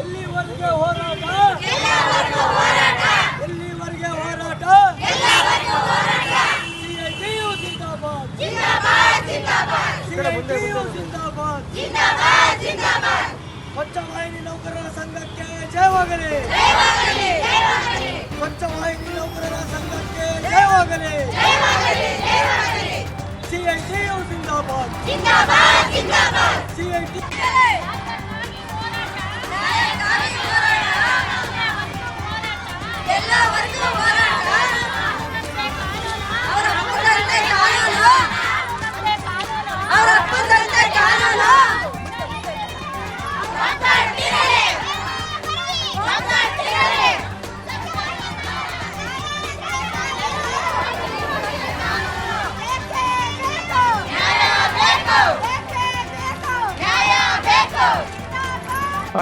ಎಲ್ಲಿವರೆಗೆ ಹೋರಾಟ? ಎಲ್ಲಿವರೆಗೆ ಹೋರಾಟ. CITU ಜಿಂದಾಬಾದ್. CITU ಜಿಂದಾಬಾದ್. ಸ್ವಚ್ಛ ವಾಹಿನಿ ನೌಕರರ ಸಂಘಕ್ಕೆ ಜಯವಾಗಲಿ ಸ್ವಚ್ಛ ವಾಹಿನಿ ನೌಕರರ ಸಂಘಕ್ಕೆ ಜಯವಾಗಲಿ ಸಿಐಟಿಯು ಜಿಂದಾಬಾದ್. ಸಿಐಟಿ ಎಲ್ಲ ವರ್ಗದ ಹೋರಾಟ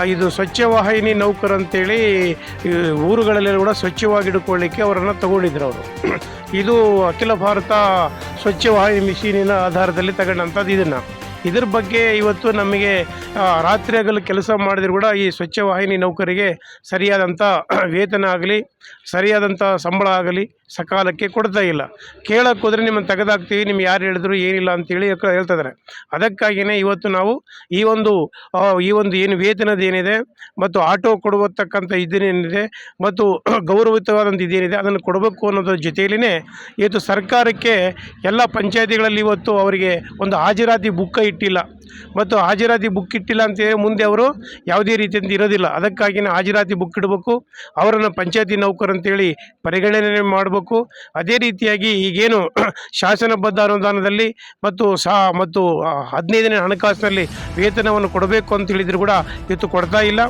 ಇದು ಸ್ವಚ್ಛ ವಾಹಿನಿ ನೌಕರ್ ಅಂತೇಳಿ ಊರುಗಳಲ್ಲಿ ಕೂಡ ಸ್ವಚ್ಛವಾಗಿಡ್ಕೊಳ್ಳಿಕ್ಕೆ ಅವರನ್ನು ತಗೊಂಡಿದ್ರು ಅವರು. ಇದು ಅಖಿಲ ಭಾರತ ಸ್ವಚ್ಛ ವಾಹಿನಿ ಮಿಷಿನಿನ ಆಧಾರದಲ್ಲಿ ತಗೊಂಡಂಥದ್ದು ಇದನ್ನು. ಇದ್ರ ಬಗ್ಗೆ ಇವತ್ತು ನಮಗೆ ರಾತ್ರಿ ಆಗಲು ಕೆಲಸ ಮಾಡಿದ್ರು ಕೂಡ ಈ ಸ್ವಚ್ಛ ವಾಹಿನಿ ನೌಕರಿಗೆ ಸರಿಯಾದಂಥ ವೇತನ ಆಗಲಿ ಸರಿಯಾದಂಥ ಸಂಬಳ ಆಗಲಿ ಸಕಾಲಕ್ಕೆ ಕೊಡ್ತಾ ಇಲ್ಲ. ಕೇಳಕ್ಕೆ ಹೋದರೆ ನಿಮ್ಮನ್ನು ತೆಗೆದಾಕ್ತೀವಿ, ನಿಮ್ಗೆ ಯಾರು ಹೇಳಿದ್ರು ಏನಿಲ್ಲ ಅಂತೇಳಿ ಹೇಳ್ತಾ ಹೇಳ್ತಿದ್ದಾರೆ. ಅದಕ್ಕಾಗಿಯೇ ಇವತ್ತು ನಾವು ಈ ಒಂದು ಈ ಒಂದು ಏನು ವೇತನದ ಏನಿದೆ ಮತ್ತು ಆಟೋ ಕೊಡುವತಕ್ಕಂಥ ಇದೇನಿದೆ ಮತ್ತು ಗೌರವಿತವಾದಂಥ ಇದೇನಿದೆ ಅದನ್ನು ಕೊಡಬೇಕು ಅನ್ನೋದ್ರ ಜೊತೆಯಲ್ಲಿನೇ ಇವತ್ತು ಸರ್ಕಾರಕ್ಕೆ ಎಲ್ಲ ಪಂಚಾಯತಿಗಳಲ್ಲಿ ಇವತ್ತು ಅವರಿಗೆ ಒಂದು ಹಾಜರಾತಿ ಬುಕ್ಕ ಇಟ್ಟಿಲ್ಲ. ಮತ್ತು ಹಾಜರಾತಿ ಬುಕ್ ಇಟ್ಟಿಲ್ಲ ಅಂತೇಳಿ ಮುಂದೆ ಅವರು ಯಾವುದೇ ರೀತಿಯಿಂದ ಇರೋದಿಲ್ಲ. ಅದಕ್ಕಾಗಿನೇ ಹಾಜರಾತಿ ಬುಕ್ ಇಡಬೇಕು, ಅವರನ್ನು ಪಂಚಾಯತಿ ನೌಕರ ಅಂತೇಳಿ ಪರಿಗಣನೆ ಮಾಡಬೇಕು. ಅದೇ ರೀತಿಯಾಗಿ ಈಗೇನು ಶಾಸನಬದ್ಧ ಅನುದಾನದಲ್ಲಿ ಮತ್ತು ಸಾ ಮತ್ತು ಹದಿನೈದನೇ ಹಣಕಾಸಿನಲ್ಲಿ ವೇತನವನ್ನು ಕೊಡಬೇಕು ಅಂತ ಹೇಳಿದ್ರು ಕೂಡ ಇವತ್ತು ಕೊಡ್ತಾ ಇಲ್ಲ.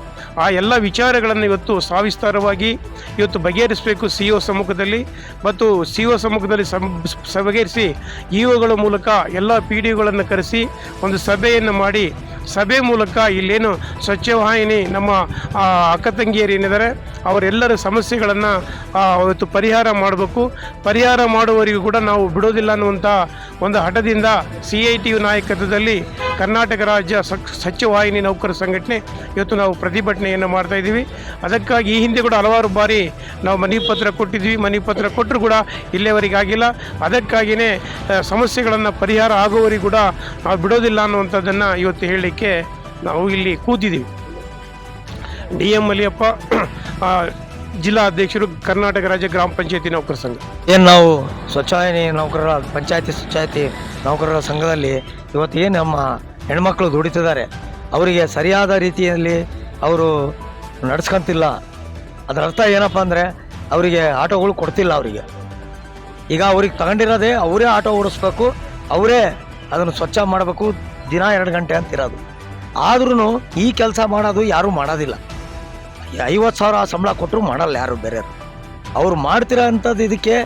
ಆ ಎಲ್ಲ ವಿಚಾರಗಳನ್ನು ಇವತ್ತು ಸಾವಿಸ್ತಾರವಾಗಿ ಇವತ್ತು ಬಗೆಹರಿಸಬೇಕು ಸಿ ಒ ಸಮ್ಮುಖದಲ್ಲಿ ಮತ್ತು ಸಿ ಒ ಸಮ್ಮುಖದಲ್ಲಿ ಸಂ ಬಗೆಹರಿಸಿ ಒಗಳ ಮೂಲಕ ಎಲ್ಲ ಪಿ ಡಿ ಕರೆಸಿ ಒಂದು ಸಭೆಯನ್ನು ಮಾಡಿ ಸಭೆ ಮೂಲಕ ಇಲ್ಲೇನು ಸ್ವಚ್ಛ ವಾಹಿನಿ ನಮ್ಮ ಅಕ್ಕ ತಂಗಿಯರು ಏನಿದ್ದಾರೆ ಅವರೆಲ್ಲರ ಸಮಸ್ಯೆಗಳನ್ನು ಅವತ್ತು ಪರಿಹಾರ ಮಾಡಬೇಕು. ಪರಿಹಾರ ಮಾಡುವವರಿಗೂ ಕೂಡ ನಾವು ಬಿಡೋದಿಲ್ಲ ಅನ್ನುವಂಥ ಒಂದು ಹಠದಿಂದ ಸಿ ಐ ಟಿ ಯು ನಾಯಕತ್ವದಲ್ಲಿ ಕರ್ನಾಟಕ ರಾಜ್ಯ ಸಕ್- ಸ್ವಚ್ಛ ನೌಕರ ಸಂಘಟನೆ ಇವತ್ತು ನಾವು ಪ್ರತಿಭಟನೆಯನ್ನು ಮಾಡ್ತಾ ಇದ್ದೀವಿ. ಅದಕ್ಕಾಗಿ ಈ ಹಿಂದೆ ಕೂಡ ಹಲವಾರು ಬಾರಿ ನಾವು ಮನವಿ ಪತ್ರ ಕೊಟ್ಟಿದ್ವಿ. ಮನವಿ ಪತ್ರ ಕೊಟ್ಟರು ಕೂಡ ಇಲ್ಲಿಯವರೆಗೆ ಆಗಿಲ್ಲ. ಅದಕ್ಕಾಗಿಯೇ ಸಮಸ್ಯೆಗಳನ್ನು ಪರಿಹಾರ ಆಗುವವರೆಗೂ ಕೂಡ ನಾವು ಬಿಡೋದಿಲ್ಲ ಅನ್ನುವಂಥದ್ದನ್ನು ಇವತ್ತು ಹೇಳಲಿಕ್ಕೆ ನಾವು ಇಲ್ಲಿ ಕೂತಿದ್ದೀವಿ. ಡಿ ಎಂ ಮಲಿಯಪ್ಪ ಜಿಲ್ಲಾ ಅಧ್ಯಕ್ಷರು ಕರ್ನಾಟಕ ರಾಜ್ಯ ಗ್ರಾಮ ಪಂಚಾಯತಿ ನೌಕರ ಸಂಘ. ಏನು ನಾವು ಸ್ವಚ್ಛಾಯನಿ ನೌಕರರ, ಪಂಚಾಯತಿ ಸ್ವಚ್ಛಾಯತಿ ನೌಕರರ ಸಂಘದಲ್ಲಿ ಇವತ್ತು ಏನು ನಮ್ಮ ಹೆಣ್ಮಕ್ಳು ದುಡಿತಿದ್ದಾರೆ. ಅವರಿಗೆ ಸರಿಯಾದ ರೀತಿಯಲ್ಲಿ ಅವರು ನಡೆಸ್ಕೊಂತಿಲ್ಲ. ಅದರ ಅರ್ಥ ಏನಪ್ಪ ಅಂದರೆ ಅವರಿಗೆ ಆಟೋಗಳು ಕೊಡ್ತಿಲ್ಲ ಅವರಿಗೆ. ಈಗ ಅವ್ರಿಗೆ ತಗೊಂಡಿರೋದೇ ಅವರೇ ಆಟೋ ಓಡಿಸ್ಬೇಕು, ಅವರೇ ಅದನ್ನು ಸ್ವಚ್ಛ ಮಾಡಬೇಕು ದಿನ ಎರಡು ಗಂಟೆ ಅಂತಿರೋದು. ಆದ್ರೂ ಈ ಕೆಲಸ ಮಾಡೋದು ಯಾರೂ ಮಾಡೋದಿಲ್ಲ. ಐವತ್ತು ಸಾವಿರ ಸಂಬಳ ಕೊಟ್ಟರು ಮಾಡಲ್ಲ ಯಾರು ಬೇರೆಯವರು. ಅವ್ರು ಮಾಡ್ತಿರೋ ಅಂಥದ್ದು ಇದಕ್ಕೆ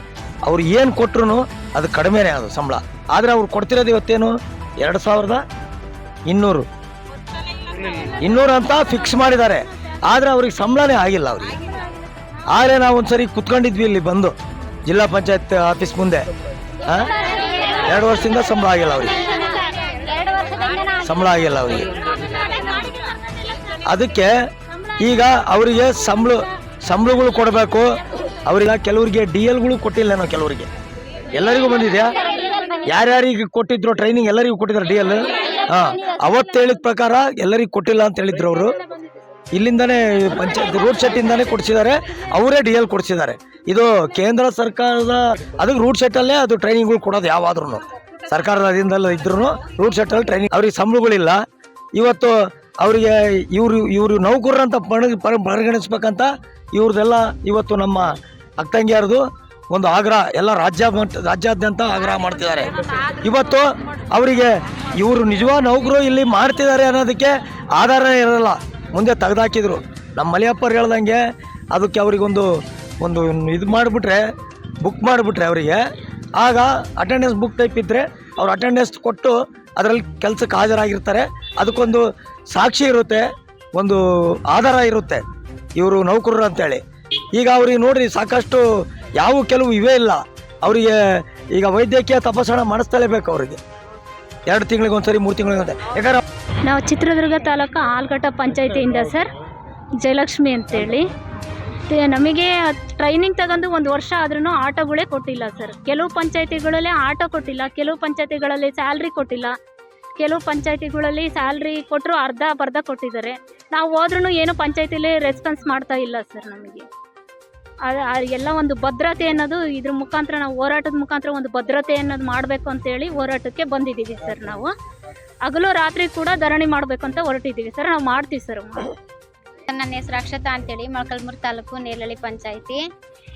ಅವ್ರು ಏನು ಕೊಟ್ರು ಅದು ಕಡಿಮೆನೇ ಅದು ಸಂಬಳ. ಆದರೆ ಅವ್ರು ಕೊಡ್ತಿರೋದು ಇವತ್ತೇನು? ಎರಡು ಸಾವಿರದ ಇನ್ನೂರು. ಇನ್ನೂರು ಅಂತ ಫಿಕ್ಸ್ ಮಾಡಿದ್ದಾರೆ. ಆದರೆ ಅವ್ರಿಗೆ ಸಂಬಳನೇ ಆಗಿಲ್ಲ ಅವ್ರಿಗೆ. ಆದರೆ ನಾವು ಒಂದ್ಸರಿ ಕುತ್ಕೊಂಡಿದ್ವಿ ಇಲ್ಲಿ ಬಂದು. ಜಿಲ್ಲಾ ಪಂಚಾಯತ್ ಆಫೀಸ್ ಮುಂದೆ? ಎರಡು ವರ್ಷದಿಂದ ಸಂಬಳ ಆಗಿಲ್ಲ ಅವ್ರಿಗೆ. ಸಂಬಳ ಆಗಿಲ್ಲ ಅವರಿಗೆ. ಅದಕ್ಕೆ ಈಗ ಅವರಿಗೆ ಸಂಬಳ, ಸಂಬಳಗಳು ಕೊಡಬೇಕು. ಅವರಿಗೆ ಕೆಲವರಿಗೆ ಡಿ ಎಲ್ಗಳು ಕೊಟ್ಟಿಲ್ಲ ನಾವು ಕೆಲವರಿಗೆ. ಎಲ್ಲರಿಗೂ ಬಂದಿದೆಯಾ? ಯಾರ್ಯಾರಿಗೆ ಕೊಟ್ಟಿದ್ರು ಟ್ರೈನಿಂಗ್ ಎಲ್ಲರಿಗೂ ಕೊಟ್ಟಿದ್ದಾರೆ ಡಿ ಎಲ್ ಹಾಂ, ಅವತ್ತು ಹೇಳಿದ ಪ್ರಕಾರ ಎಲ್ಲರಿಗೂ ಕೊಟ್ಟಿಲ್ಲ ಅಂತ ಹೇಳಿದ್ರು ಅವರು. ಇಲ್ಲಿಂದನೇ ಪಂಚಾಯತ್ ರೂಟ್ ಸೆಟ್ಟಿಂದಾನೇ ಕೊಡಿಸಿದ್ದಾರೆ. ಅವರೇ ಡಿ ಎಲ್ ಕೊಡಿಸಿದ್ದಾರೆ. ಇದು ಕೇಂದ್ರ ಸರ್ಕಾರದ, ಅದಕ್ಕೆ ರೂಟ್ ಸೆಟ್ಟಲ್ಲೇ ಅದು ಟ್ರೈನಿಂಗ್ಗಳು ಕೊಡೋದು ಯಾವಾದ್ರೂ ಸರ್ಕಾರದ ಅಧೀನದಲ್ಲಿ ಇದ್ರೂ ರೂಟ್ ಸೆಟ್ಟಲ್ಲಿ ಟ್ರೈನಿಂಗ್ ಅವ್ರಿಗೆ ಸಂಬಳಗಳಿಲ್ಲ. ಇವತ್ತು ಅವರಿಗೆ ಇವರು ಇವರು ನೌಕರರಂತ ಪಣ, ಪರ- ಪರಿಗಣಿಸ್ಬೇಕಂತ ಇವ್ರದ್ದೆಲ್ಲ ಇವತ್ತು ನಮ್ಮ ಅಕ್ಕಂಗಿಯರದು ಒಂದು ಆಗ್ರಹ, ಎಲ್ಲ ರಾಜ್ಯ ರಾಜ್ಯಾದ್ಯಂತ ಆಗ್ರಹ ಮಾಡ್ತಿದ್ದಾರೆ. ಇವತ್ತು ಅವರಿಗೆ ಇವರು ನಿಜವಾದ ನೌಕರು ಇಲ್ಲಿ ಮಾಡ್ತಿದ್ದಾರೆ ಅನ್ನೋದಕ್ಕೆ ಆಧಾರ ಇರಲ್ಲ. ಮುಂದೆ ತೆಗೆದಾಕಿದ್ರು. ನಮ್ಮ ಮಲಿಯಪ್ಪರು ಹೇಳ್ದಂಗೆ ಅದಕ್ಕೆ ಅವರಿಗೊಂದು, ಒಂದು ಇದು ಮಾಡಿಬಿಟ್ರೆ ಬುಕ್ ಮಾಡಿಬಿಟ್ರೆ ಅವರಿಗೆ. ಆಗ ಅಟೆಂಡೆನ್ಸ್ ಬುಕ್ ಟೈಪ್ ಇದ್ದರೆ ಅವ್ರು ಅಟೆಂಡೆನ್ಸ್ ಕೊಟ್ಟು ಅದರಲ್ಲಿ ಕೆಲಸಕ್ಕೆ ಹಾಜರಾಗಿರ್ತಾರೆ. ಅದಕ್ಕೊಂದು ಸಾಕ್ಷಿ ಇರುತ್ತೆ, ಒಂದು ಆಧಾರ ಇರುತ್ತೆ ಇವರು ನೌಕರರು ಅಂತೇಳಿ. ಈಗ ಅವ್ರಿಗೆ ನೋಡ್ರಿ, ಸಾಕಷ್ಟು ಯಾವ ಕೆಲವು ಇವೇ ಇಲ್ಲ. ಅವರಿಗೆ ಈಗ ವೈದ್ಯಕೀಯ ತಪಾಸಣೆ ಮಾಡಿಸ್ತಲೇಬೇಕು ಅವರಿಗೆ. ಎರಡು ತಿಂಗಳಿಗೆ ಒಂದ್ಸರಿ, ಮೂರು ತಿಂಗಳಿಗೆ ಒಂದ್ಸರಿ. ಯಾಕಂದ್ರೆ ನಾವು ಚಿತ್ರದುರ್ಗ ತಾಲೂಕು ಆಲ್ಗಟ್ಟ ಪಂಚಾಯತಿಯಿಂದ ಸರ್, ಜಯಲಕ್ಷ್ಮಿ ಅಂತೇಳಿ. ನಮಗೆ ಟ್ರೈನಿಂಗ್ ತಗೊಂಡು ಒಂದು ವರ್ಷ ಆದ್ರೂ ಆಟೋಗಳೇ ಕೊಟ್ಟಿಲ್ಲ ಸರ್ ಕೆಲವು ಪಂಚಾಯತಿಗಳಲ್ಲಿ ಆಟೋ ಕೊಟ್ಟಿಲ್ಲ, ಕೆಲವು ಪಂಚಾಯತಿಗಳಲ್ಲಿ ಸ್ಯಾಲ್ರಿ ಕೊಟ್ಟಿಲ್ಲ. ಕೆಲವು ಪಂಚಾಯತಿಗಳಲ್ಲಿ ಸ್ಯಾಲ್ರಿ ಕೊಟ್ಟರು ಅರ್ಧ ಬರ್ಧ ಕೊಟ್ಟಿದ್ದಾರೆ. ನಾವು ಹೋದ್ರೂ ಏನು ಪಂಚಾಯತಿಲಿ ರೆಸ್ಪಾನ್ಸ್ ಮಾಡ್ತಾ ಇಲ್ಲ ಸರ್ ನಮಗೆ. ಎಲ್ಲ ಒಂದು ಭದ್ರತೆ ಅನ್ನೋದು ಇದ್ರ ಮುಖಾಂತರ ನಾವು ಹೋರಾಟದ ಮುಖಾಂತರ ಒಂದು ಭದ್ರತೆ ಅನ್ನೋದು ಮಾಡಬೇಕು ಅಂತೇಳಿ ಹೋರಾಟಕ್ಕೆ ಬಂದಿದ್ದೀವಿ ಸರ್ ನಾವು. ಹಗಲು ರಾತ್ರಿ ಕೂಡ ಧರಣಿ ಮಾಡಬೇಕು ಅಂತ ಹೊರಟಿದ್ದೀವಿ ಸರ್ ನಾವು ಮಾಡ್ತೀವಿ ಸರ್ ನನ್ನ ಹೆಸರು ಅಕ್ಷತಾ ಅಂತೇಳಿ, ಮೊಳಕಲ್ಮೂರು ತಾಲೂಕು ನೀರಳ್ಳಿ ಪಂಚಾಯಿತಿ.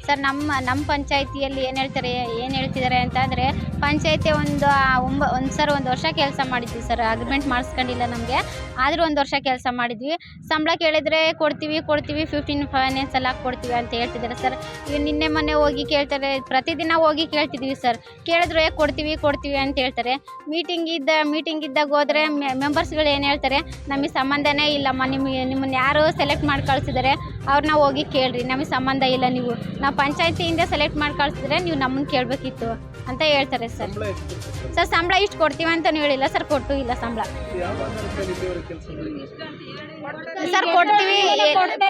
ಸರ್, ನಮ್ಮ ನಮ್ಮ ಪಂಚಾಯಿತಿಯಲ್ಲಿ ಏನು ಹೇಳ್ತಾರೆ, ಏನು ಹೇಳ್ತಿದ್ದಾರೆ ಅಂತಂದರೆ ಪಂಚಾಯಿತಿ ಒಂದು ಒಂಬ, ಒಂದು ಸರ್ ಒಂದು ವರ್ಷ ಕೆಲಸ ಮಾಡಿದ್ವಿ ಸರ್ ಅಗ್ರಿಮೆಂಟ್ ಮಾಡಿಸ್ಕೊಂಡಿಲ್ಲ ನಮಗೆ. ಆದರೂ ಒಂದು ವರ್ಷ ಕೆಲಸ ಮಾಡಿದ್ವಿ. ಸಂಬಳ ಕೇಳಿದರೆ ಕೊಡ್ತೀವಿ ಕೊಡ್ತೀವಿ ಫಿಫ್ಟೀನ್ ಫೈನಾನ್ಸ್ ಎಲ್ಲ ಕೊಡ್ತೀವಿ ಅಂತ ಹೇಳ್ತಿದ್ದಾರೆ ಸರ್. ಈಗ ನಿನ್ನೆ ಮೊನ್ನೆ ಹೋಗಿ ಕೇಳ್ತಾರೆ, ಪ್ರತಿದಿನ ಹೋಗಿ ಕೇಳ್ತಿದ್ವಿ ಸರ್. ಕೇಳಿದ್ರೆ ಕೊಡ್ತೀವಿ ಕೊಡ್ತೀವಿ ಅಂತ ಹೇಳ್ತಾರೆ. ಮೀಟಿಂಗ್ ಇದ್ದ ಮೀಟಿಂಗ್ ಇದ್ದಾಗ ಹೋದರೆ ಮೆಂಬರ್ಸ್ಗಳು ಏನು ಹೇಳ್ತಾರೆ, ನಮಗೆ ಸಂಬಂಧನೇ ಇಲ್ಲಮ್ಮ, ನಿಮಗೆ, ನಿಮ್ಮನ್ನು ಯಾರು ಸೆಲೆಕ್ಟ್ ಮಾಡಿ ಕಳಿಸಿದ್ದಾರೆ. ಅವ್ರನ್ನ ಹೋಗಿ ಕೇಳ್ರಿ ನಮಗೆ ಸಂಬಂಧ ಇಲ್ಲ ನೀವು. ನಾವು ಪಂಚಾಯತಿಯಿಂದ ಸೆಲೆಕ್ಟ್ ಮಾಡಿ ಕಳಿಸಿದ್ರೆ ನೀವು ನಮ್ಮನ್ನು ಕೇಳಬೇಕಿತ್ತು ಅಂತ ಹೇಳ್ತಾರೆ ಸರ್. ಸರ್ ಸಂಬಳ ಇಷ್ಟು ಕೊಡ್ತೀವಿ ಅಂತಲೂ ಹೇಳಿಲ್ಲ ಸರ್ ಕೊಟ್ಟು ಇಲ್ಲ ಸಂಬಳ. ಸರ್ ಕೊಡ್ತೀವಿ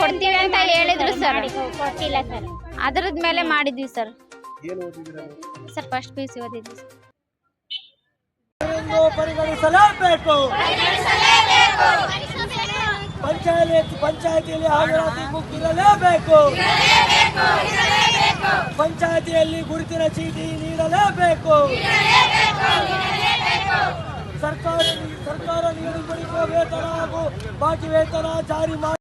ಕೊಡ್ತೀವಿ ಅಂತ ಹೇಳಿದ್ರು ಸರ್. ಕೊಟ್ಟಿಲ್ಲ ಸರ್. ಅದ್ರದ ಮೇಲೆ ಮಾಡಿದ್ವಿ sir. Sir first P U C ಓದಿದ್ವಿ ಪರಿಗಣಿಸಲೇಬೇಕು. ಪಂಚಾಯತ್ ಪಂಚಾಯತಿಯಲ್ಲಿ ಹಾಜರಾತಿ ಇರಲೇಬೇಕು. ಪಂಚಾಯತಿಯಲ್ಲಿ ಗುರುತಿನ ಚೀಟಿ ನೀಡಲೇಬೇಕು. ಸರ್ಕಾರ ಸರ್ಕಾರ ನಿಗದಿಪಡಿಸುವ ವೇತನ ಹಾಗೂ ಬಾಕಿ ವೇತನ ಜಾರಿ ಮಾಡಿ